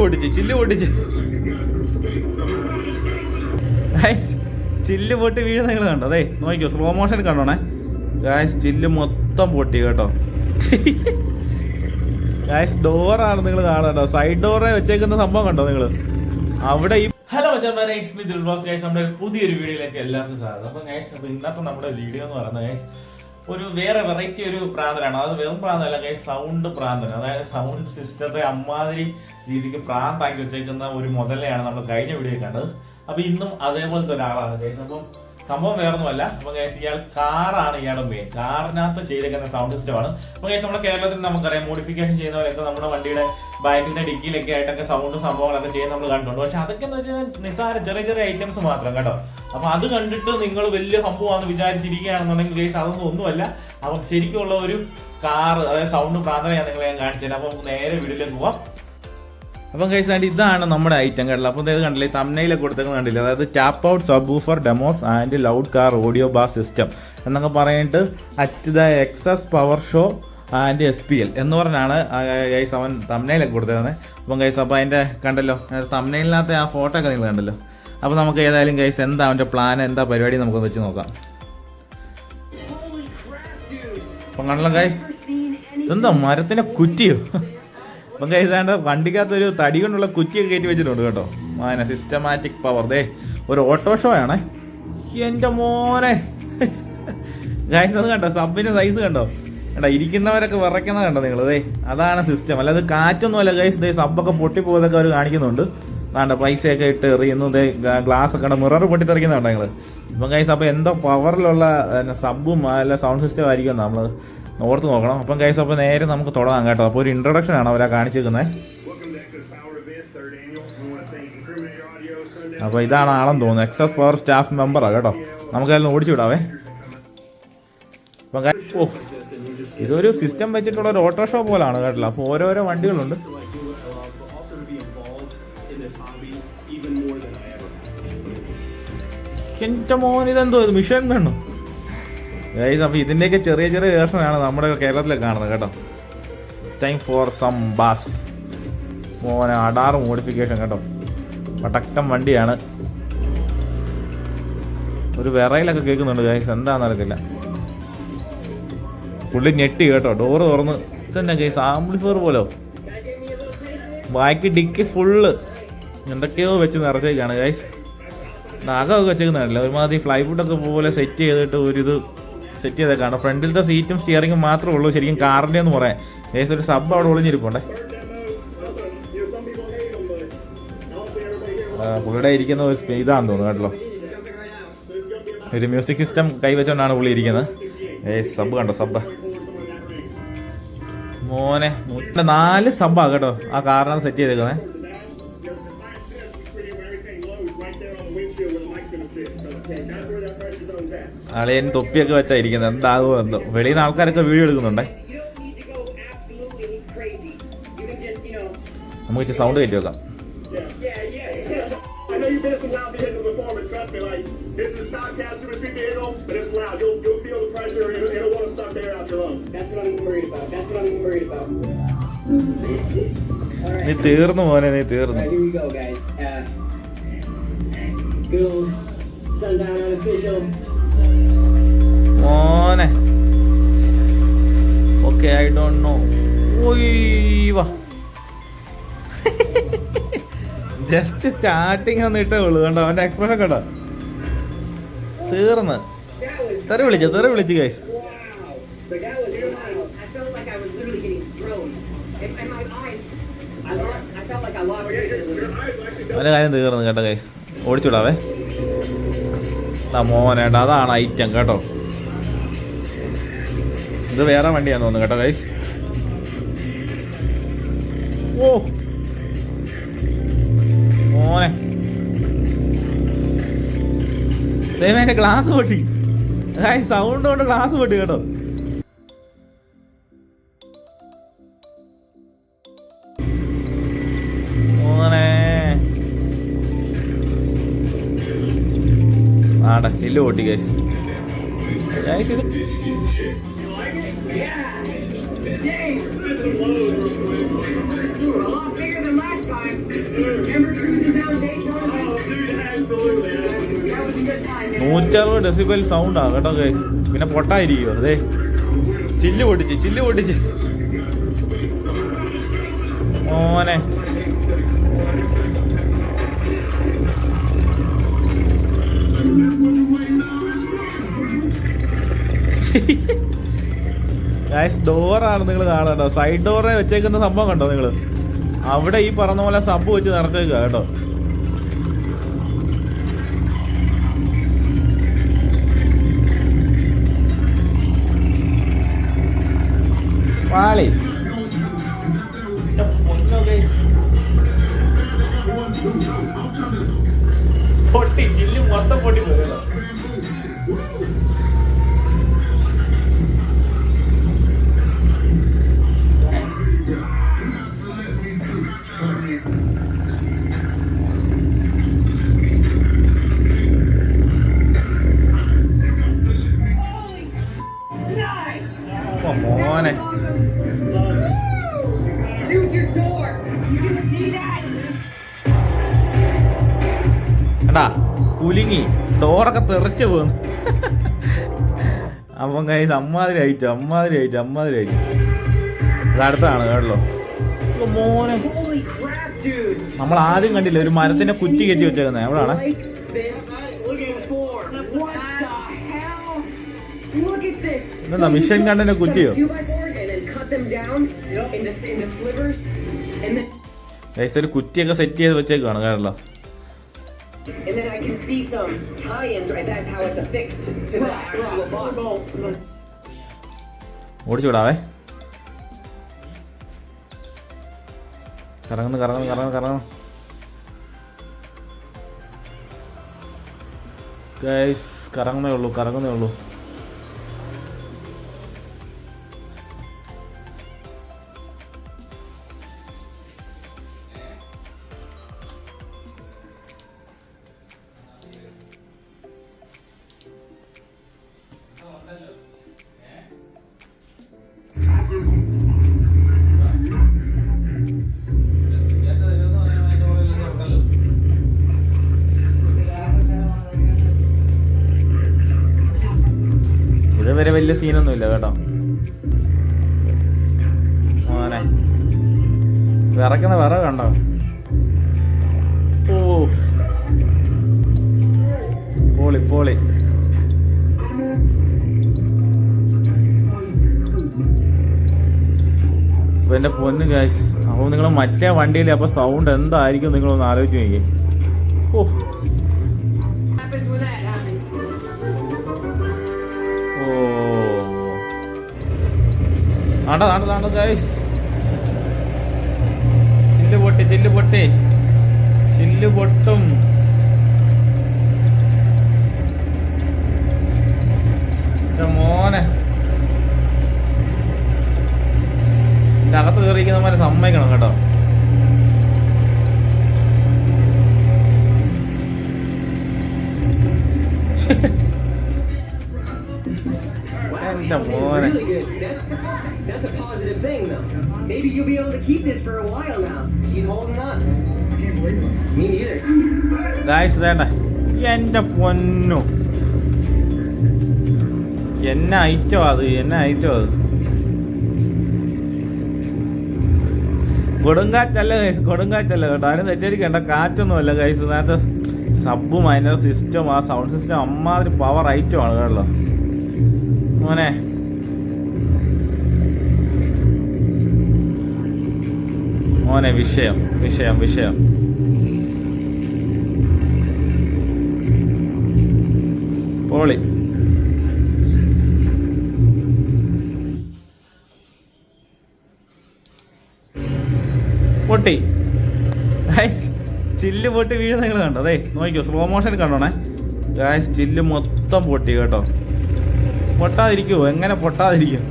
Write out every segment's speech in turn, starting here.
പൊട്ടിച്ച് ചില്ല് പൊട്ടിച്ച്. ചില്ല് പൊട്ടി വീഴുന്ന നിങ്ങൾ കണ്ടോ? അതെ നോക്കിയോ സ്ലോ മോഷൻ കണ്ടോണേ. ഗായ്സ് ചില്ല് മൊത്തം പൊട്ടി കേട്ടോ. ഗായ്സ് ഡോറാണ് നിങ്ങൾ കാണാട്ടോ സൈഡ് ഡോറെ വെച്ചേക്കുന്ന സംഭവം കണ്ടോ നിങ്ങൾ? അവിടെ ഈ hello it's me Dilbos guys നമ്മുടെ പുതിയൊരു വീഡിയോയിലേക്ക് എല്ലാവർക്കും സ്വാഗതം. അപ്പം ഗൈസ് ഇന്നത്തെ നമ്മുടെ വീഡിയോ എന്ന് പറയുന്നത് ഗൈസ് ഒരു വേറെ വെറൈറ്റി ഒരു പ്രാന്തനാണ്. അത് വെറും പ്രാന്തല്ല ഗൈസ് സൗണ്ട് പ്രാന്തൻ. അതായത് സൗണ്ട് സിസ്റ്റത്തെ അമ്മാതിരി രീതിക്ക് പ്രാന്താക്കി വെച്ചേക്കുന്ന ഒരു മുതലയാണ് നമ്മൾ കഴിഞ്ഞ വീഡിയോ കണ്ടത്. അപ്പൊ ഇന്നും അതേപോലത്തെ ഒരാളാണ്. ഗൈസ് അപ്പം സംഭവം വേറൊന്നുമല്ല. അപ്പൊ ഗൈസ് ഇയാൾ കാറാണ് ഇയാളുടെ മെയിൻ കാറിനകത്ത് ചെയ്തേക്കുന്ന സൗണ്ട് സിസ്റ്റം ആണ്. അപ്പൊ ഗൈസ് നമ്മുടെ കേരളത്തിൽ നമുക്കറിയാം മോഡിഫിക്കേഷൻ ചെയ്യുന്നവരൊക്കെ നമ്മുടെ വണ്ടിയുടെ ബാക്കിന്റെ ഡിക്കിയിലൊക്കെ ആയിട്ടൊക്കെ സൗണ്ടും സംഭവങ്ങളൊക്കെ ചെയ്യുന്ന നമ്മൾ കണ്ടിട്ടുണ്ട് പക്ഷെ അതൊക്കെ എന്ന് വെച്ചാൽ നിസ്സാര ചെറിയ ചെറിയ ഐറ്റംസ് മാത്രം കേട്ടോ. അപ്പൊ അത് കണ്ടിട്ട് നിങ്ങൾ വലിയ സംഭവമാണെന്ന് വിചാരിച്ചിരിക്കുകയാണെന്നുണ്ടെങ്കിൽ ഗൈസ് അതൊന്നും ഒന്നുമല്ല. അപ്പം ശരിക്കുള്ള ഒരു കാർ അതായത് സൗണ്ട് പ്രാധാന്യം നിങ്ങളെ ഞാൻ കാണിച്ചത് അപ്പൊ നേരെ വീട്ടിലേക്ക് പോവാം. അപ്പം കഴിച്ചാണ്ട് ഇതാണ് നമ്മുടെ ഐറ്റം കേട്ടോ അപ്പോൾ ഇത് കണ്ടില്ലേ? തമ്മനയിലെ കൊടുത്തേക്കുന്നത് കണ്ടില്ല? അതായത് tap out subwoofer demos and loud car audio bass system എന്നൊക്കെ പറഞ്ഞിട്ട് at the excess power show and S P L എന്ന് പറഞ്ഞാണ് ഗൈസ് അവൻ തമ്മനയിലൊക്കെ കൊടുത്തേക്കുന്നത്. അപ്പം ഗൈസ് അപ്പോൾ അതിന്റെ കണ്ടല്ലോ തമ്മനയിലിനകത്തെ ആ ഫോട്ടോ ഒക്കെ നിങ്ങൾ കണ്ടല്ലോ. അപ്പോൾ നമുക്ക് ഏതായാലും ഗൈസ് എന്താ അവന്റെ പ്ലാൻ എന്താ പരിപാടി നമുക്കൊന്ന് വെച്ച് നോക്കാം. അപ്പം കണ്ടല്ലോ ഗൈസ് എന്താ മരത്തിനെ കുറ്റിയോ? അപ്പം വണ്ടിക്കകത്ത് ഒരു തടി കൊണ്ടുള്ള കുറ്റിയൊക്കെ കയറ്റി വെച്ചിട്ടുണ്ട് കേട്ടോ. മാന സിസ്റ്റമാറ്റിക് പവർ ദേ ഒരു ഓട്ടോ ഷോ ആണേ. എന്റെ മോനെ. ഗൈസ് അത് കണ്ടോ? സബിന്റെ സൈസ് കണ്ടോ? കണ്ടോ ഇരിക്കുന്നവരൊക്കെ വിറയ്ക്കുന്നത് കണ്ടോ നിങ്ങൾ ദേ അതാണ് സിസ്റ്റം അല്ലാതെ കാറ്റൊന്നുമല്ല ഗൈസ് ദേ സബ്ബൊക്കെ പൊട്ടിപ്പോയതൊക്കെ അവർ കാണിക്കുന്നുണ്ട്. വേണ്ട പൈസയൊക്കെ ഇട്ട് എറിയുന്നു. ദേ ഗ്ലാസ് ഒക്കെ മിറർ പൊട്ടിത്തെറിക്കുന്നുണ്ടോ നിങ്ങൾ ഇപ്പം ഗൈസ് അപ്പോൾ എന്തോ പവറിലുള്ള സബും അല്ല സൗണ്ട് സിസ്റ്റം ആയിരിക്കും നമ്മൾ ഓർത്ത് നോക്കണം. അപ്പം ഗൈസ് അപ്പോൾ നേരെ നമുക്ക് തുടങ്ങാം കേട്ടോ. അപ്പോൾ ഒരു ഇൻട്രൊഡക്ഷൻ ആണ് അവരാ കാണിച്ചിരിക്കുന്നത്. അപ്പോൾ ഇതാണ് ആളെന്ന് തോന്നുന്നു. എക്സസ് പവർ സ്റ്റാഫ് മെമ്പറാണ് കേട്ടോ. നമുക്കതെല്ലാം ഓടിച്ചു വിടാവേ. അപ്പം ഓ ഇതൊരു സിസ്റ്റം വെച്ചിട്ടുള്ള ഒരു ഓട്ടോ ഷോ പോലാണ് കേട്ടോ. അപ്പോൾ ഓരോരോ വണ്ടികളുണ്ട്. എന്റെ മോൻ ഇതെന്തോ ഇത് മിഷൻ വേണം ഗൈസ് അപ്പോൾ ഇതിന്റെയൊക്കെ ചെറിയ ചെറിയ വേർഷനാണ് നമ്മുടെ കേരളത്തിലെ കാണുന്നത് കേട്ടോ. ടൈം ഫോർ സം ബാസ് മോനെ അടാറ് മോഡിഫിക്കേഷൻ കേട്ടോ. പടക്കം വണ്ടിയാണ്. ഒരു വിറയിലൊക്കെ കേൾക്കുന്നുണ്ട് ഗൈസ് എന്താണെന്ന് അറിയത്തില്ല. പുള്ളി ഞെട്ടി കേട്ടോ. ഡോറ് തുറന്ന് ഇതന്നെ ഗൈസ് ആംബ്ലിഫയർ പോലോ. ബാക്കി ഡിക്കി ഫുള്ള് എന്തൊക്കെയോ വെച്ച് നിറച്ചേക്കാണ് ഗൈസ് നഖമൊക്കെ വെച്ചേക്കുന്നില്ല ഒരുമാതിരി ഫ്ലൈവുഡൊക്കെ പോലെ സെറ്റ് ചെയ്തിട്ട് ഒരിത് സെറ്റ് ചെയ്തേക്കാണ്. ഫ്രണ്ടിലത്തെ സീറ്റും സ്റ്റിയറിംഗും മാത്രമേ ഉള്ളൂ. ശരിക്കും കാറിന്റെ എന്ന് പറയാം ഏകദേശം ഒരു സബ് അവിടെ ഒളിഞ്ഞിരിപ്പുണ്ടേ. പുള്ളിയുടെ ഇരിക്കുന്ന ഒരു ഇതാന്ന് തോന്നുന്നു കേട്ടോ. ഒരു മ്യൂസിക് സിസ്റ്റം കൈവച്ചുകൊണ്ടാണ് പുള്ളി ഇരിക്കുന്നത്. ഏ സബ് കണ്ടോ സബ് മോനെ നാല് സബ്ബാ കേട്ടോ. ആ കാറിനാണ് സെറ്റ് ചെയ്തേക്കുന്നത് അളിയൻ തൊപ്പിയൊക്കെ വെച്ചായിരിക്കുന്നത് എന്താകും എന്തോ വെളിയിൽ നിന്ന് ആൾക്കാരൊക്കെ വീഡിയോ എടുക്കുന്നുണ്ടേ. നമുക്ക് ഇച്ചിരി സൗണ്ട് കയറ്റി വെക്കാം. നീ തീർന്നു മോനെ നീ തീർന്നു. Good. മോനെ ഓക്കെ ഐ ഡോണ്ട് നോ വാ ജസ്റ്റ് സ്റ്റാർട്ടിങ് ഒന്ന് ഇട്ടേ ഉള്ളൂ കണ്ടോ അവന്റെ എക്സ്പ്രഷൻ കണ്ടോ തീർന്ന് തെറി വിളിച്ചു തെറി വിളിച്ചു guys wow. But that was wow. I felt like I was literally getting thrown. And, and my eyes, I felt like I lost. vision. Your eyes will actually അവന്റെ കാര്യം തീർന്നു കേട്ടോ ഗൈസ് ഓടിച്ചുവിടാവേ മോനേട്ടാ അതാണ് ഐറ്റം കേട്ടോ. ഇത് വേറെ വണ്ടിയാന്ന് തോന്നുന്നു കേട്ടോ ഗൈസ് ഓ. മോനെ. ദൈവം ഗ്ലാസ് പൊട്ടി. സൗണ്ട് കൊണ്ട് ഗ്ലാസ് പൊട്ടി കേട്ടോ. കടച്ചിൽ ഓട്ടി ഗൈസ് ഗൈസ് ഇത് നൂറ്ററുപത് ഡെസിബൽ സൗണ്ടാ കേട്ടോ ഗൈസ് പിന്നെ പൊട്ടായിരിക്കുമോ അതെ ചില്ല് പൊട്ടിച്ച് ചില്ല് പൊട്ടിച്ച്. മോനെ. ഡോറാണ് നിങ്ങൾ കാണുന്നത് സൈഡ് ഡോറെ വെച്ചേക്കുന്ന സംഭവം കണ്ടോ നിങ്ങൾ അവിടെ ഈ പറഞ്ഞ പോലെ സബ് വെച്ച് നിറച്ചേക്കുക കേട്ടോ. പാളി. പൊട്ടി ചില്ല് മൊത്തം പൊട്ടി പോയല്ലോ ഡോറൊക്കെ തെറിച്ച് പോന്നു അപ്പം കൈ അമ്മാതിരി ആയിട്ട് അമ്മാതിരി ആയിട്ട് അമ്മാതിരി ആയിട്ട് ഇത് അടുത്താണ് കേട്ടോ മോനെ! നമ്മൾ ആദ്യം കണ്ടില്ല ഒരു മരത്തിന്റെ കുറ്റി കെട്ടി വെച്ചേക്കുന്നത് എവിടാണ്. ഇതെന്താ, മിഷൻ കണ്ടന്റെ കുറ്റിയോ? ഒരു കുറ്റിയൊക്കെ സെറ്റ് ചെയ്ത് വെച്ചേക്കാണ് കേട്ടോ and then I can see some tie-ins, right? That's how it's affixed to the actual box. ഓടിച്ചു വിടാവേ കറങ്ങുന്നു കറങ്ങുന്നു കറങ്ങുന്നു കറങ്ങുന്നു ഗൈസ് കറങ്ങുന്നേ ഉള്ളൂ കറങ്ങുന്നേ ഉള്ളൂ വലിയ സീനൊന്നും ഇല്ല കേട്ടോ. മോനെ. വിറക്കുന്ന വിറവ് കണ്ടോ? ഓ പോളി പോളി. അപ്പൊ എന്റെ പൊന്ന് ഗായ്സ് അപ്പോൾ നിങ്ങൾ മറ്റേ വണ്ടിയിൽ അപ്പൊ സൗണ്ട് എന്തായിരിക്കും നിങ്ങളൊന്ന് ആലോചിച്ച് നോക്കിയേ. ഓ ആണ്ട ആണ്ട ആണ്ട ഗൈസ് ചില്ല് പൊട്ടി ചില്ല് പൊട്ടി. ചില്ല് പൊട്ടും. മോനെ. ഇതിന്റെ അകത്ത് കയറിയിരിക്കുന്നവരെ സമ്മതിക്കണം കേട്ടോ. Thing, though. Maybe you'll be able to keep this for a while now. She's holding on. Me neither. Guys, വേണ്ട എന്റെ പൊന്നു എന്നെ ഐറ്റോ അത് എന്നെ ഐറ്റോ അത് കൊടുങ്കാറ്റല്ല ഗൈസ് കൊടുങ്കാറ്റല്ല കേട്ടോ അതിന് തെറ്റിദ്ധരിക്കേണ്ട കാറ്റൊന്നുമല്ല ഗൈസ് അതിനകത്ത് സബും അതിന്റെ സിസ്റ്റം ആ സൗണ്ട് സിസ്റ്റം അമ്മാതിരി പവർ ഐറ്റമാണ് കേട്ടോ മോനെ മോനെ വിഷയം വിഷയം വിഷയം. പോളി. പൊട്ടി. ചില്ല് പൊട്ടി വീഴുന്ന നിങ്ങൾ കണ്ടോ? അതെ നോക്കിയോ സ്ലോ മോഷൻ കണ്ടോണേ? ഗായസ് ചില്ല് മൊത്തം പൊട്ടി കേട്ടോ. പൊട്ടാതിരിക്കുമോ എങ്ങനെ പൊട്ടാതിരിക്കും?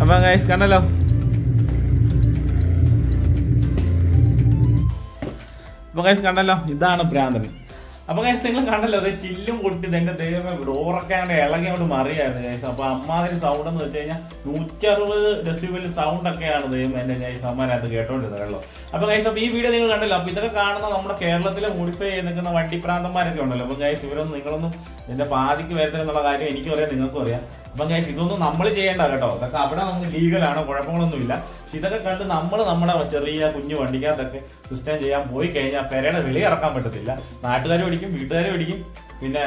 അപ്പം ഗായസ് കണ്ടല്ലോ? അപ്പം കൈസ് കണ്ടല്ലോ? ഇതാണ് ഭ്രാന്തൻ. അപ്പൊ കൈസ് നിങ്ങൾ കണ്ടല്ലോ അത് ചില്ലും പൊട്ടി എന്റെ ദൈവമേ ഡോറൊക്കെ അങ്ങനെ ഇളകി അങ്ങോട്ട് മറിയായിരുന്നു ഗൈസ് അപ്പൊ അമ്മാതിരി സൗണ്ട് എന്ന് വെച്ച് കഴിഞ്ഞാൽ നൂറ്റി അറുപത് ഡെസിബിൾ സൗണ്ട് ഒക്കെയാണ് ദൈവം എന്റെ ഗൈസ് അമ്മനകത്ത് കേട്ടോണ്ടിരുന്നത് കേട്ടോ. അപ്പൊ കൈസ് അപ്പൊ ഈ വീഡിയോ നിങ്ങൾ കണ്ടല്ലോ. അപ്പൊ ഇതൊക്കെ കാണുന്ന നമ്മുടെ കേരളത്തിലെ മോഡിഫൈ ചെയ്ത് നിൽക്കുന്ന വണ്ടി പ്രാന്തന്മാരൊക്കെ ഉണ്ടല്ലോ. അപ്പൊ കൈസ് ഇവരൊന്നും നിങ്ങളൊന്നും എന്റെ പാതിക്ക് വരുന്നില്ല കാര്യം എനിക്കും അറിയാം നിങ്ങൾക്കും അറിയാം. അപ്പൊ ഗൈസ് ഇതൊന്നും നമ്മൾ ചെയ്യേണ്ട കേട്ടോ ഇതൊക്കെ അവിടെ നമുക്ക് ലീഗലാണ് കുഴപ്പങ്ങളൊന്നുമില്ല. പക്ഷെ ഇതൊക്കെ കണ്ട് നമ്മൾ നമ്മുടെ ചെറിയ കുഞ്ഞു വണ്ടിക്കകത്തൊക്കെ സിസ്റ്റം ചെയ്യാൻ പോയി കഴിഞ്ഞാൽ പെരയുടെ വെളി ഇറക്കാൻ പറ്റത്തില്ല. നാട്ടുകാർ പിടിക്കും വീട്ടുകാർ പിടിക്കും പിന്നെ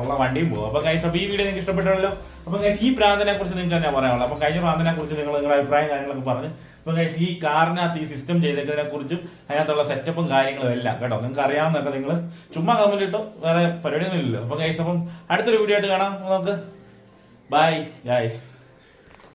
ഉള്ള വണ്ടിയും പോകും. അപ്പൊ ഗൈസ് അപ്പോൾ ഈ വീഡിയോ നിങ്ങൾക്ക് ഇഷ്ടപ്പെട്ടല്ലോ അപ്പൊ ഗൈസ് ഈ പ്രാന്തനെ കുറിച്ച് നിങ്ങൾക്ക് തന്നെ പറയാനുള്ളൂ. അപ്പൊ കഴിഞ്ഞ പ്രാന്തനെ കുറിച്ച് നിങ്ങൾ നിങ്ങളുടെ അഭിപ്രായം കാര്യങ്ങളൊക്കെ പറഞ്ഞ് അപ്പൊ ഗൈസ് ഈ കാറിനകത്ത് ഈ സിസ്റ്റം ചെയ്തതിനെ കുറിച്ചും അതിനകത്തുള്ള സെറ്റപ്പും കാര്യങ്ങളും എല്ലാം കേട്ടോ. നിങ്ങൾക്ക് അറിയാവുന്നതൊക്കെ നിങ്ങൾ ചുമ്മാ കമന്റ് ഇട്ടോ വേറെ പരിപാടിയൊന്നും ഇല്ലല്ലോ. അപ്പൊ ഗൈസ് അപ്പം അടുത്തൊരു വീഡിയോ ആയിട്ട് കാണാം. നമുക്ക് ബൈ ഗൈസ്